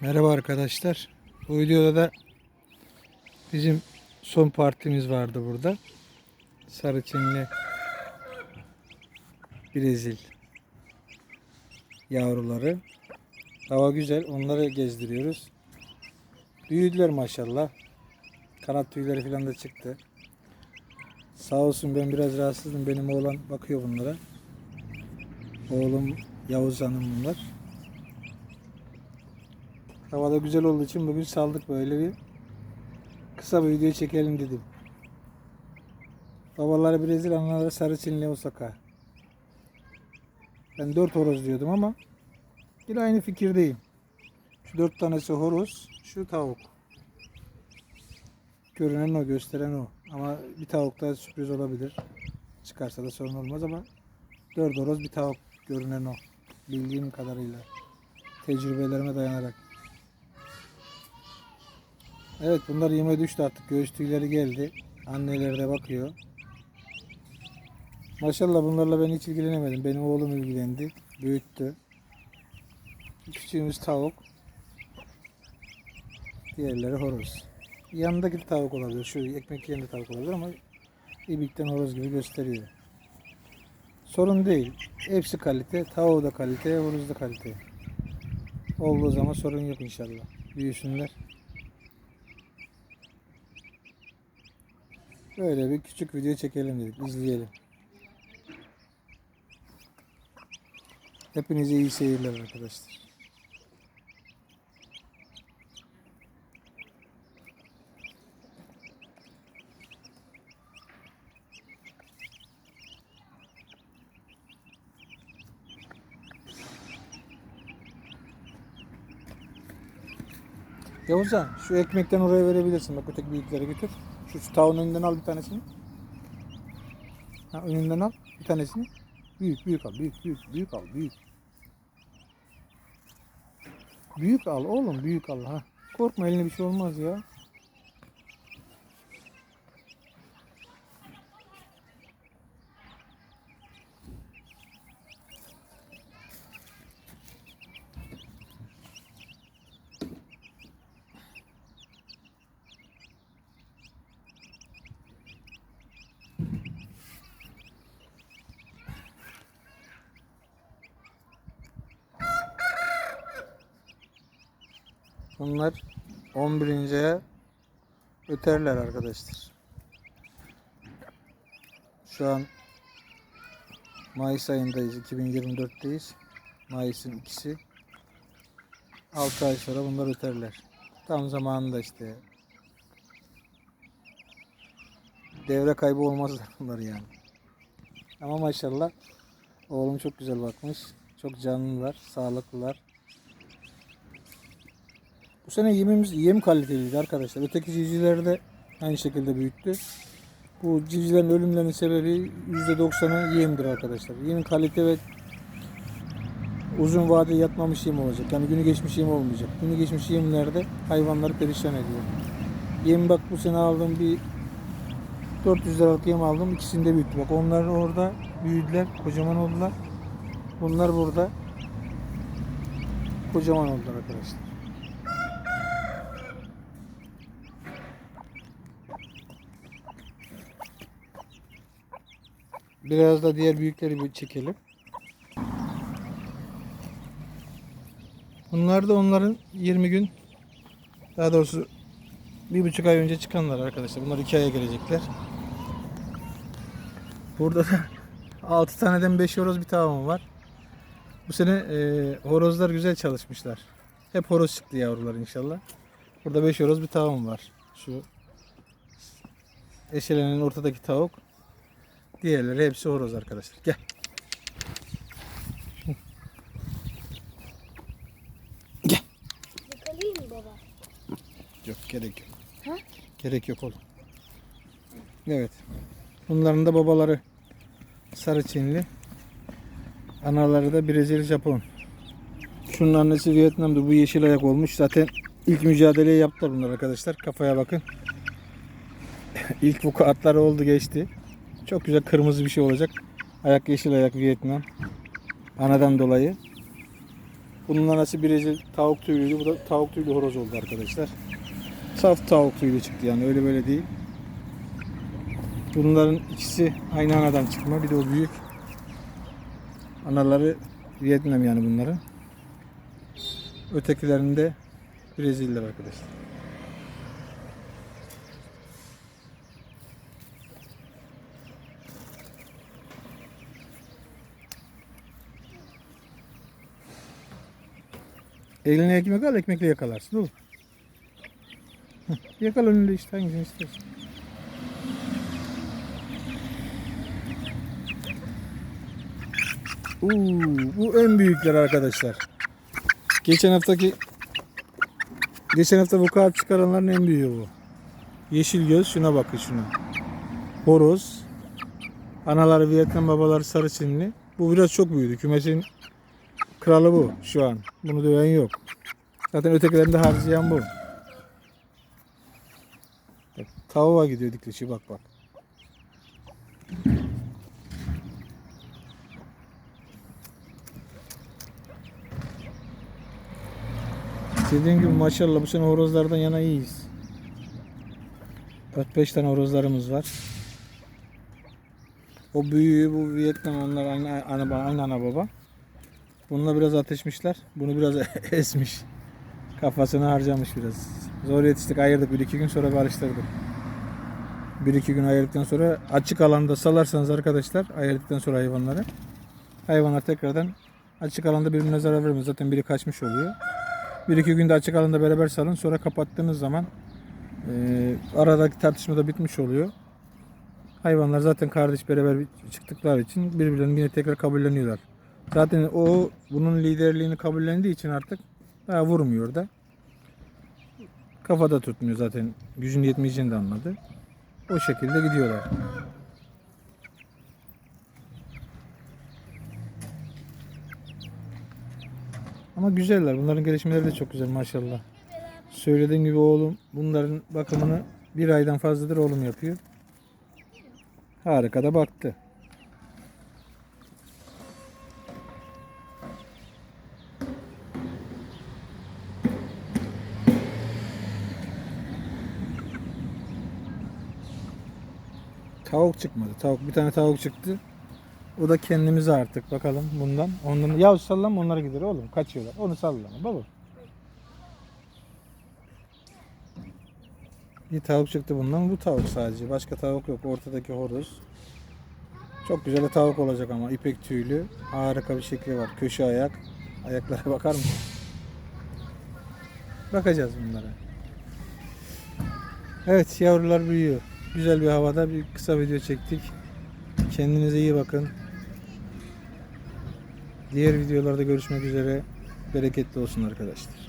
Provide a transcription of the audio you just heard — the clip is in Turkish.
Merhaba arkadaşlar. Bu videoda da bizim son partimiz vardı burada. Sarı Çinli Brezil yavruları. Hava güzel. Onları gezdiriyoruz. Büyüdüler maşallah. Kanat tüyleri falan da çıktı. Sağ olsun ben biraz rahatsızdım. Benim oğlan bakıyor bunlara. Oğlum Yavuz Hanım bunlar. Havada güzel olduğu için bugün saldık böyle bir kısa bir video çekelim dedim. Babaları Brezilya, anaları Sarı Çinli Osaka. Ben dört horoz diyordum ama yine aynı fikirdeyim. Şu dört tanesi horoz, şu tavuk. Görünen o, gösteren o. Ama bir tavuk da sürpriz olabilir. Çıkarsa da sorun olmaz ama dört horoz bir tavuk görünen o. Bildiğim kadarıyla. Tecrübelerime dayanarak. Evet bunlar yeme düştü artık. Göğüs geldi. Anneleri de bakıyor. Maşallah bunlarla ben hiç ilgilenemedim. Benim oğlum ilgilendi. Büyüttü. Küçüğümüz tavuk. Diğerleri horoz. Yanındaki tavuk olabilir. Şu ekmek yerinde tavuk olabilir ama ibikten horoz gibi gösteriyor. Sorun değil. Hepsi kalite. Tavuğu da kalite, horoz da kalite. Olduğu zaman sorun yok inşallah. Büyüsünler. Böyle bir küçük video çekelim dedik. izleyelim. Hepinize iyi seyirler arkadaşlar. Yavuzhan şu ekmekten oraya verebilirsin. Bak öteki büyüklere götür. Şu, şu önünden al bir tanesini. Ha, önünden al bir tanesini. Büyük büyük al. Büyük büyük büyük al. Büyük. Büyük al oğlum büyük al ha. Korkma eline bir şey olmaz ya. Bunlar 11. aya öterler arkadaşlar. Şu an Mayıs ayındayız. 2024'teyiz. Mayıs'ın ikisi. 6 ay sonra bunlar öterler. Tam zamanında işte. Devre kaybı olmazlar bunlar yani. Ama maşallah oğlum çok güzel bakmış. Çok canlılar, sağlıklılar. Sene yemimiz yem kaliteliydi arkadaşlar. Öteki civcivleri de aynı şekilde büyüttü. Bu civcivlerin ölümlerinin sebebi %90'ı yemdir arkadaşlar. Yemin kalite ve uzun vade yatmamış yem olacak. Yani günü geçmiş yem olmayacak. Günü geçmiş yemlerde hayvanları perişan ediyor. Yem bak bu sene aldığım bir 400 liralık yem aldım. İkisini de büyüttü. Bak onlar orada büyüdüler. Kocaman oldular. Bunlar burada kocaman oldular arkadaşlar. Biraz da diğer büyükleri bir çekelim. Bunlar da onların 20 gün daha doğrusu bir buçuk ay önce çıkanlar arkadaşlar. Bunlar iki aya gelecekler. Burada da 6 taneden 5 horoz bir tavuğum var. Bu sene e, horozlar güzel çalışmışlar. Hep horoz çıktı yavrular inşallah. Burada 5 horoz bir tavuğum var. Şu eşelenin ortadaki tavuk. Diğerleri hepsi horoz arkadaşlar. Gel. Gel. Yakalayayım mı baba? Yok gerek yok. Ha? Gerek yok oğlum. Evet. Bunların da babaları sarı Çinli. Anaları da Brezilya Japon. Şunun annesi Vietnam'da bu yeşil ayak olmuş. Zaten ilk mücadeleyi yaptılar bunlar arkadaşlar. Kafaya bakın. ilk bu atları oldu geçti. Çok güzel kırmızı bir şey olacak. Ayak yeşil ayak Vietnam. Anadan dolayı. Bunun anası Brezil tavuk tüylüydü. Bu da tavuk tüylü horoz oldu arkadaşlar. Saf tavuk tüylü çıktı yani öyle böyle değil. Bunların ikisi aynı anadan çıkma. Bir de o büyük. Anaları Vietnam yani bunların. Ötekilerinde Brezilyalar arkadaşlar. Eline ekmek al, ekmekle yakalarsın oğlum. Heh, Yakal önünde işte hangisini istiyorsun. Uuu, bu en büyükler arkadaşlar. Geçen haftaki geçen hafta bu kağıt çıkaranların en büyüğü bu. Yeşil göz şuna bakın şuna. Horoz. Anaları Vietnam babaları sarı çinli. Bu biraz çok büyüdü. Kümesin kralı bu şu an. Bunu döven yok. Zaten ötekilerini de harcayan bu. Tavuğa gidiyor dikleşi bak bak. Dediğim gibi maşallah bu sene horozlardan yana iyiyiz. 4-5 tane horozlarımız var. O büyüğü bu Vietnam onlar aynı ana, aynı ana baba. Bununla biraz ateşmişler. Bunu biraz esmiş. Kafasını harcamış biraz. Zor yetiştik ayırdık. Bir iki gün sonra barıştırdık. Bir iki gün ayırdıktan sonra açık alanda salarsanız arkadaşlar ayırdıktan sonra hayvanları hayvanlar tekrardan açık alanda birbirine zarar vermez. Zaten biri kaçmış oluyor. Bir iki günde açık alanda beraber salın. Sonra kapattığınız zaman e, aradaki tartışma da bitmiş oluyor. Hayvanlar zaten kardeş beraber çıktıkları için birbirlerini yine tekrar kabulleniyorlar. Zaten o bunun liderliğini kabullendiği için artık daha vurmuyor da. Kafada tutmuyor zaten. Gücün yetmeyeceğini de anladı. O şekilde gidiyorlar. Ama güzeller. Bunların gelişmeleri de çok güzel maşallah. Söylediğim gibi oğlum bunların bakımını bir aydan fazladır oğlum yapıyor. Harika da baktı. Tavuk çıkmadı. Tavuk bir tane tavuk çıktı. O da kendimize artık bakalım bundan. Ondan ya sallama onlara gider oğlum. Kaçıyorlar. Onu sallama baba. Bir tavuk çıktı bundan. Bu tavuk sadece. Başka tavuk yok. Ortadaki horoz. Çok güzel bir tavuk olacak ama ipek tüylü. Harika bir şekli var. Köşe ayak. Ayaklara bakar mısın? Bakacağız bunlara. Evet yavrular büyüyor. Güzel bir havada bir kısa video çektik. Kendinize iyi bakın. Diğer videolarda görüşmek üzere. Bereketli olsun arkadaşlar.